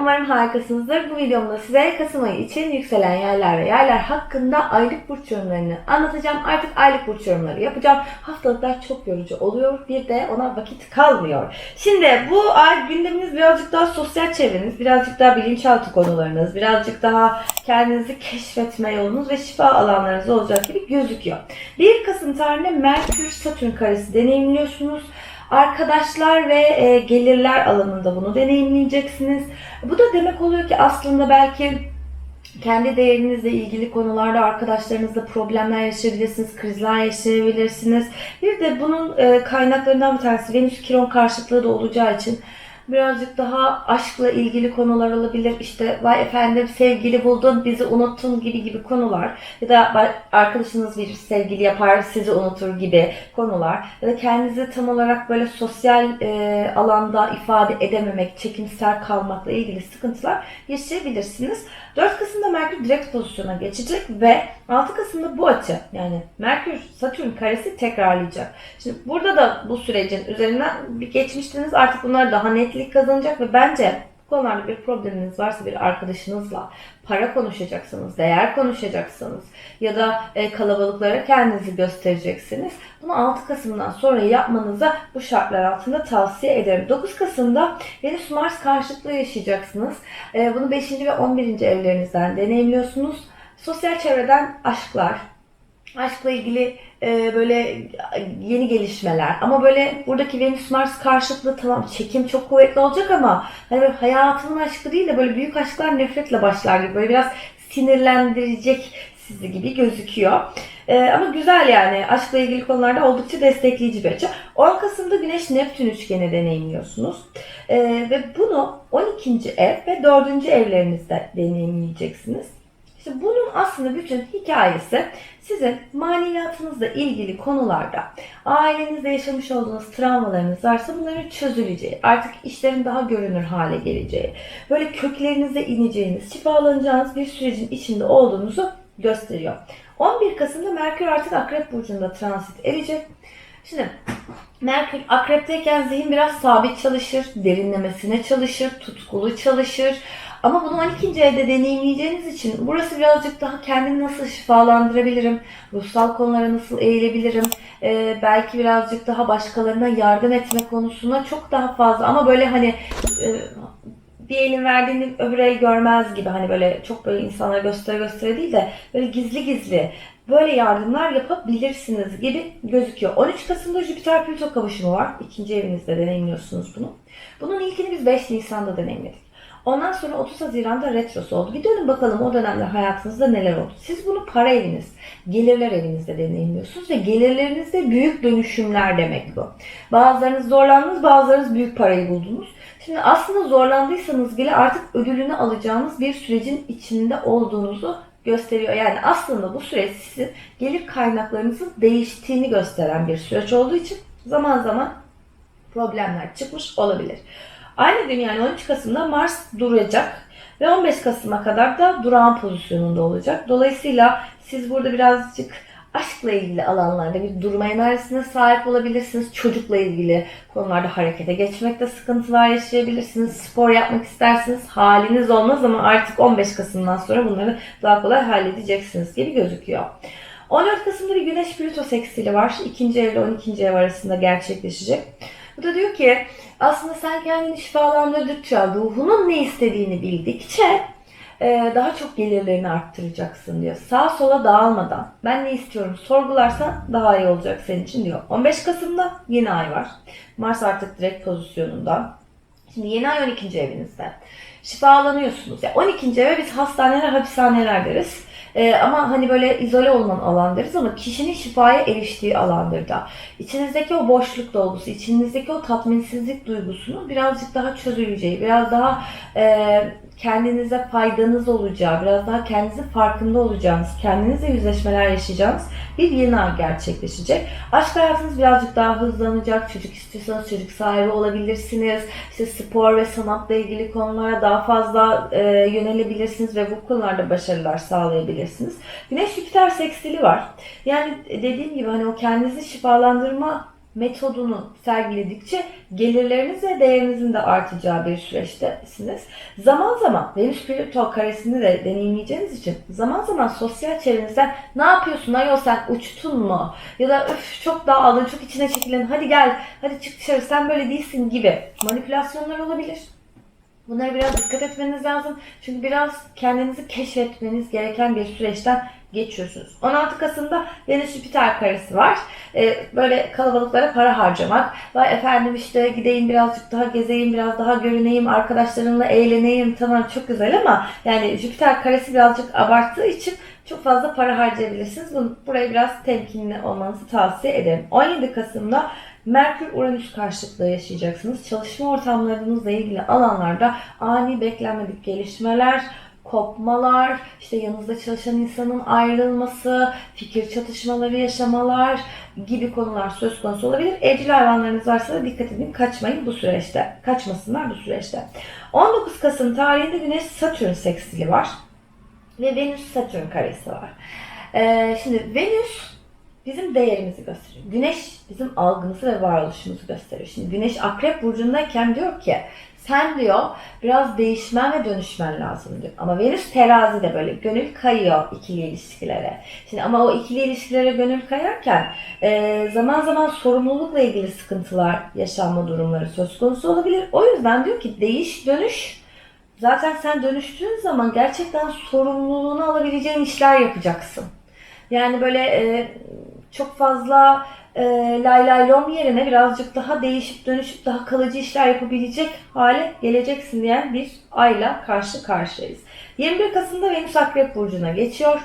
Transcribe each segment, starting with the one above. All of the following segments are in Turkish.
Umarım harikasınızdır. Bu videomda size Kasım ayı için yükselen yerler ve yerler hakkında aylık burç yorumlarını anlatacağım. Artık aylık burç yorumları yapacağım. Haftalıklar çok yorucu oluyor. Bir de ona vakit kalmıyor. Şimdi bu ay gündeminiz birazcık daha sosyal çevreniz, birazcık daha bilinçaltı konularınız, birazcık daha kendinizi keşfetme yolunuz ve şifa alanlarınız olacak gibi gözüküyor. 1 Kasım tarihinde Merkür Satürn karesi deneyimliyorsunuz. Arkadaşlar ve e, gelirler alanında bunu deneyimleyeceksiniz. Bu da demek oluyor ki aslında belki kendi değerinizle ilgili konularda arkadaşlarınızla problemler yaşayabilirsiniz, krizler yaşayabilirsiniz. Bir de bunun e, kaynaklarından bir tanesi Venüs Kiron karşıtlığı da olacağı için birazcık daha aşkla ilgili konular olabilir. İşte vay efendim sevgili buldun bizi unuttun gibi gibi konular. Ya da arkadaşınız bir sevgili yapar sizi unutur gibi konular. Ya da kendinizi tam olarak böyle sosyal e, alanda ifade edememek, çekimser kalmakla ilgili sıkıntılar yaşayabilirsiniz. 4 Kasım'da Merkür direkt pozisyona geçecek ve 6 Kasım'da bu açı yani Merkür Satürn karesi tekrarlayacak. Şimdi burada da bu sürecin üzerinden bir geçmiştiniz artık bunlar daha netlik kazanacak ve bence bu konularda bir probleminiz varsa bir arkadaşınızla para konuşacaksınız, değer konuşacaksınız ya da e, kalabalıklara kendinizi göstereceksiniz. Bunu 6 Kasım'dan sonra yapmanıza bu şartlar altında tavsiye ederim. 9 Kasım'da Venüs Mars karşıtlığı yaşayacaksınız. E, bunu 5. ve 11. evlerinizden deneyimliyorsunuz. Sosyal çevreden aşklar, aşkla ilgili e, böyle yeni gelişmeler ama böyle buradaki Venüs Mars karşıtlığı tamam çekim çok kuvvetli olacak ama hani böyle hayatının aşkı değil de böyle büyük aşklar nefretle başlar gibi böyle biraz sinirlendirecek sizi gibi gözüküyor. Ee, ama güzel yani aşkla ilgili konularda oldukça destekleyici bir açı. 10 Kasım'da Güneş Neptün üçgeni deneyimliyorsunuz. Ee, ve bunu 12. ev ve 4. evlerinizde deneyimleyeceksiniz. İşte bunun aslında bütün hikayesi sizin maneviyatınızla ilgili konularda ailenizde yaşamış olduğunuz travmalarınız varsa bunların çözüleceği, artık işlerin daha görünür hale geleceği, böyle köklerinize ineceğiniz, şifalanacağınız bir sürecin içinde olduğunuzu gösteriyor. 11 Kasım'da Merkür artık Akrep Burcu'nda transit edecek. Şimdi Merkür akrepteyken zihin biraz sabit çalışır, derinlemesine çalışır, tutkulu çalışır. Ama bunu 12. evde deneyimleyeceğiniz için burası birazcık daha kendimi nasıl şifalandırabilirim, ruhsal konulara nasıl eğilebilirim, ee, belki birazcık daha başkalarına yardım etme konusuna çok daha fazla ama böyle hani e, bir elin verdiğini öbür el görmez gibi hani böyle çok böyle insanlara göstere göstere değil de böyle gizli gizli böyle yardımlar yapabilirsiniz gibi gözüküyor. 13 Kasım'da Jüpiter Plüto kavuşumu var. İkinci evinizde deneyimliyorsunuz bunu. Bunun ilkini biz 5 Nisan'da deneyimledik. Ondan sonra 30 Haziran'da retrosu oldu. Bir dönün bakalım o dönemde hayatınızda neler oldu. Siz bunu para eviniz, gelirler evinizde deneyimliyorsunuz ve gelirlerinizde büyük dönüşümler demek bu. Bazılarınız zorlandınız, bazılarınız büyük parayı buldunuz. Şimdi aslında zorlandıysanız bile artık ödülünü alacağınız bir sürecin içinde olduğunuzu gösteriyor. Yani aslında bu süreç sizin gelir kaynaklarınızın değiştiğini gösteren bir süreç olduğu için zaman zaman problemler çıkmış olabilir. Aynı gün yani 13 Kasım'da Mars duracak ve 15 Kasım'a kadar da durağan pozisyonunda olacak. Dolayısıyla siz burada birazcık aşkla ilgili alanlarda bir durma enerjisine sahip olabilirsiniz. Çocukla ilgili konularda harekete geçmekte sıkıntılar yaşayabilirsiniz. Spor yapmak istersiniz. Haliniz olmaz ama artık 15 Kasım'dan sonra bunları daha kolay halledeceksiniz gibi gözüküyor. 14 Kasım'da bir Güneş Plüto seksili var. 2. ev ile 12. ev arasında gerçekleşecek. Bu da diyor ki aslında sen kendini şifalandırdıkça, ruhunun ne istediğini bildikçe e, daha çok gelirlerini arttıracaksın diyor. Sağa sola dağılmadan ben ne istiyorum sorgularsan daha iyi olacak senin için diyor. 15 Kasım'da yeni ay var. Mars artık direkt pozisyonunda. Şimdi yeni ay 12. evinizde. Şifalanıyorsunuz. Yani 12. eve biz hastaneler, hapishaneler deriz. Ee, ama hani böyle izole olunan alan deriz ama kişinin şifaya eriştiği alandır da. İçinizdeki o boşluk dolgusu, içinizdeki o tatminsizlik duygusunu birazcık daha çözüleceği, biraz daha e, kendinize faydanız olacağı, biraz daha kendinizin farkında olacağınız, kendinizle yüzleşmeler yaşayacağınız bir yeni ay gerçekleşecek. Aşk hayatınız birazcık daha hızlanacak. Çocuk istiyorsanız çocuk sahibi olabilirsiniz. İşte spor ve sanatla ilgili konulara daha fazla e, yönelebilirsiniz ve bu konularda başarılar sağlayabilirsiniz. Güneş Jüpiter seksili var. Yani dediğim gibi hani o kendinizi şifalandırma metodunu sergiledikçe gelirleriniz ve değerinizin de artacağı bir süreçtesiniz. Zaman zaman Venüs Plüto karesini de deneyimleyeceğiniz için zaman zaman sosyal çevrenizden ne yapıyorsun ayol sen uçtun mu? Ya da öf çok dağıldın çok içine çekildin hadi gel hadi çık dışarı sen böyle değilsin gibi manipülasyonlar olabilir. Bunlara biraz dikkat etmeniz lazım. Çünkü biraz kendinizi keşfetmeniz gereken bir süreçten geçiyorsunuz. 16 Kasım'da Venüs Jüpiter karesi var. Ee, böyle kalabalıklara para harcamak. Vay efendim işte gideyim birazcık daha gezeyim, biraz daha görüneyim, arkadaşlarımla eğleneyim. Tamam çok güzel ama yani Jüpiter karesi birazcık abarttığı için çok fazla para harcayabilirsiniz. Bunu, buraya biraz temkinli olmanızı tavsiye ederim. 17 Kasım'da Merkür Uranüs karşıtlığı yaşayacaksınız. Çalışma ortamlarınızla ilgili alanlarda ani beklenmedik gelişmeler, kopmalar, işte yanınızda çalışan insanın ayrılması, fikir çatışmaları yaşamalar gibi konular söz konusu olabilir. Evcil hayvanlarınız varsa da dikkat edin kaçmayın bu süreçte. Kaçmasınlar bu süreçte. 19 Kasım tarihinde Güneş Satürn seksili var. Ve Venüs Satürn karesi var. Ee, şimdi Venüs bizim değerimizi gösteriyor. Güneş bizim algımızı ve varoluşumuzu gösteriyor. Şimdi Güneş Akrep Burcu'ndayken diyor ki sen diyor biraz değişmen ve dönüşmen lazım diyor. Ama Venüs terazi de böyle gönül kayıyor ikili ilişkilere. Şimdi ama o ikili ilişkilere gönül kayarken e, zaman zaman sorumlulukla ilgili sıkıntılar yaşanma durumları söz konusu olabilir. O yüzden diyor ki değiş dönüş Zaten sen dönüştüğün zaman gerçekten sorumluluğunu alabileceğin işler yapacaksın. Yani böyle e, çok fazla e, lay lay lom yerine birazcık daha değişip dönüşüp daha kalıcı işler yapabilecek hale geleceksin diyen bir ayla karşı karşıyayız. 21 Kasım'da Venüs Akrep Burcu'na geçiyor.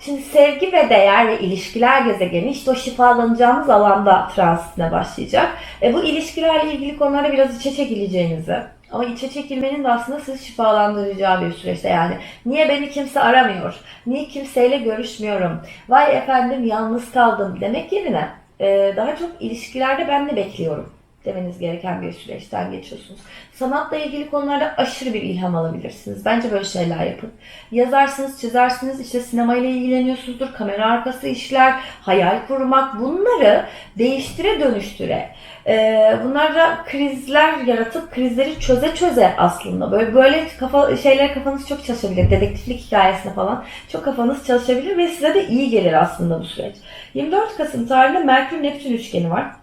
Şimdi sevgi ve değer ve ilişkiler gezegeni işte o şifalanacağımız alanda transitine başlayacak. E, bu ilişkilerle ilgili konularda biraz içe çekileceğinizi, ama içe çekilmenin de aslında sizi şifalandıracağı bir süreçte yani. Niye beni kimse aramıyor? Niye kimseyle görüşmüyorum? Vay efendim yalnız kaldım demek yerine daha çok ilişkilerde ben de bekliyorum demeniz gereken bir süreçten geçiyorsunuz. Sanatla ilgili konularda aşırı bir ilham alabilirsiniz. Bence böyle şeyler yapın. Yazarsınız, çizersiniz, işte sinemayla ilgileniyorsunuzdur, kamera arkası işler, hayal kurmak bunları değiştire dönüştüre ee, bunlarla krizler yaratıp krizleri çöze çöze aslında böyle böyle kafa şeyler kafanız çok çalışabilir dedektiflik hikayesine falan çok kafanız çalışabilir ve size de iyi gelir aslında bu süreç. 24 Kasım tarihinde Merkür Neptün üçgeni var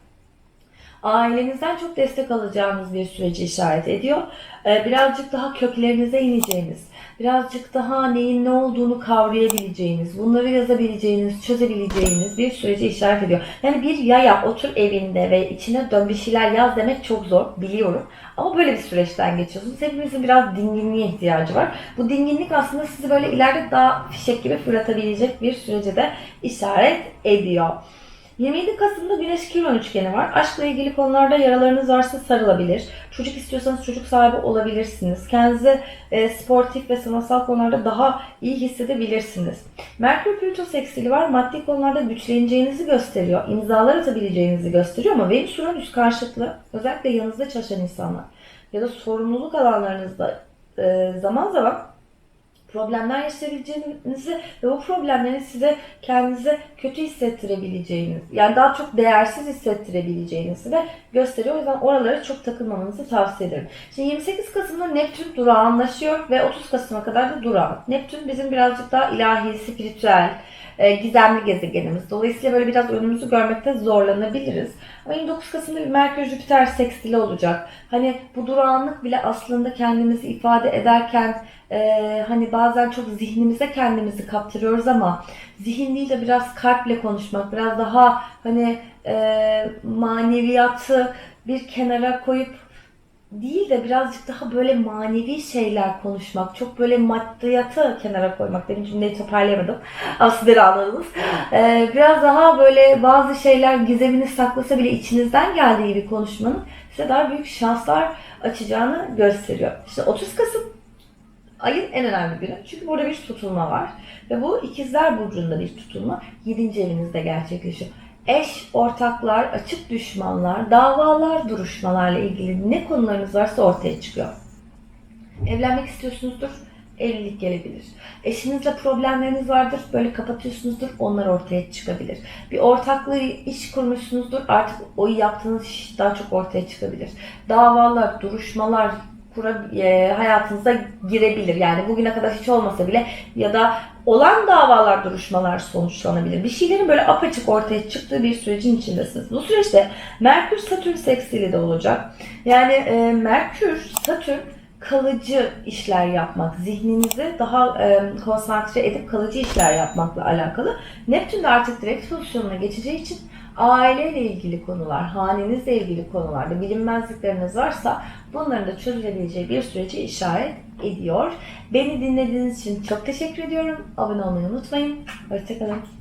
ailenizden çok destek alacağınız bir süreci işaret ediyor. Ee, birazcık daha köklerinize ineceğiniz, birazcık daha neyin ne olduğunu kavrayabileceğiniz, bunları yazabileceğiniz, çözebileceğiniz bir süreci işaret ediyor. Yani bir yaya otur evinde ve içine dön bir şeyler yaz demek çok zor biliyorum. Ama böyle bir süreçten geçiyorsunuz. Hepimizin biraz dinginliğe ihtiyacı var. Bu dinginlik aslında sizi böyle ileride daha fişek gibi fırlatabilecek bir sürece de işaret ediyor. 27 Kasım'da Güneş Kiron üçgeni var. Aşkla ilgili konularda yaralarınız varsa sarılabilir. Çocuk istiyorsanız çocuk sahibi olabilirsiniz. Kendinizi e, sportif ve sanatsal konularda daha iyi hissedebilirsiniz. Merkür Plüto seksili var. Maddi konularda güçleneceğinizi gösteriyor. İmzalar atabileceğinizi gösteriyor ama Venüs Uranüs karşıtlığı özellikle yanınızda çalışan insanlar ya da sorumluluk alanlarınızda e, zaman zaman problemler yaşayabileceğinizi ve bu problemlerin size kendinize kötü hissettirebileceğiniz, yani daha çok değersiz hissettirebileceğinizi de gösteriyor. O yüzden oralara çok takılmamanızı tavsiye ederim. Şimdi 28 Kasım'da Neptün durağanlaşıyor ve 30 Kasım'a kadar da durağan. Neptün bizim birazcık daha ilahi, spiritüel, e, gizemli gezegenimiz. Dolayısıyla böyle biraz önümüzü görmekte zorlanabiliriz. Ama 29 Kasım'da bir Merkür Jüpiter sekstili olacak. Hani bu durağanlık bile aslında kendimizi ifade ederken e, hani bazen çok zihnimize kendimizi kaptırıyoruz ama zihin değil de biraz kalple konuşmak, biraz daha hani e, maneviyatı bir kenara koyup değil de birazcık daha böyle manevi şeyler konuşmak, çok böyle maddiyatı kenara koymak. Benim cümleyi toparlayamadım. Aslında anladınız. Ee, biraz daha böyle bazı şeyler gizemini saklasa bile içinizden geldiği gibi konuşmanın size daha büyük şanslar açacağını gösteriyor. İşte 30 Kasım ayın en önemli günü. Çünkü burada bir tutulma var. Ve bu ikizler burcunda bir tutulma 7. evinizde gerçekleşiyor eş, ortaklar, açık düşmanlar, davalar, duruşmalarla ilgili ne konularınız varsa ortaya çıkıyor. Evlenmek istiyorsunuzdur. evlilik gelebilir. Eşinizle problemleriniz vardır, böyle kapatıyorsunuzdur, onlar ortaya çıkabilir. Bir ortaklığı iş kurmuşsunuzdur, artık o yaptığınız iş daha çok ortaya çıkabilir. Davalar, duruşmalar, kura, e, hayatınıza girebilir. Yani bugüne kadar hiç olmasa bile ya da olan davalar, duruşmalar sonuçlanabilir. Bir şeylerin böyle apaçık ortaya çıktığı bir sürecin içindesiniz. Bu süreçte Merkür Satürn seksili de olacak. Yani e, Merkür, Satürn kalıcı işler yapmak, zihninizi daha e, konsantre edip kalıcı işler yapmakla alakalı. Neptün de artık direkt pozisyonuna geçeceği için aileyle ilgili konular, hanenizle ilgili konularda bilinmezlikleriniz varsa bunların da çözülebileceği bir süreci işaret ediyor. Beni dinlediğiniz için çok teşekkür ediyorum. Abone olmayı unutmayın. Hoşçakalın.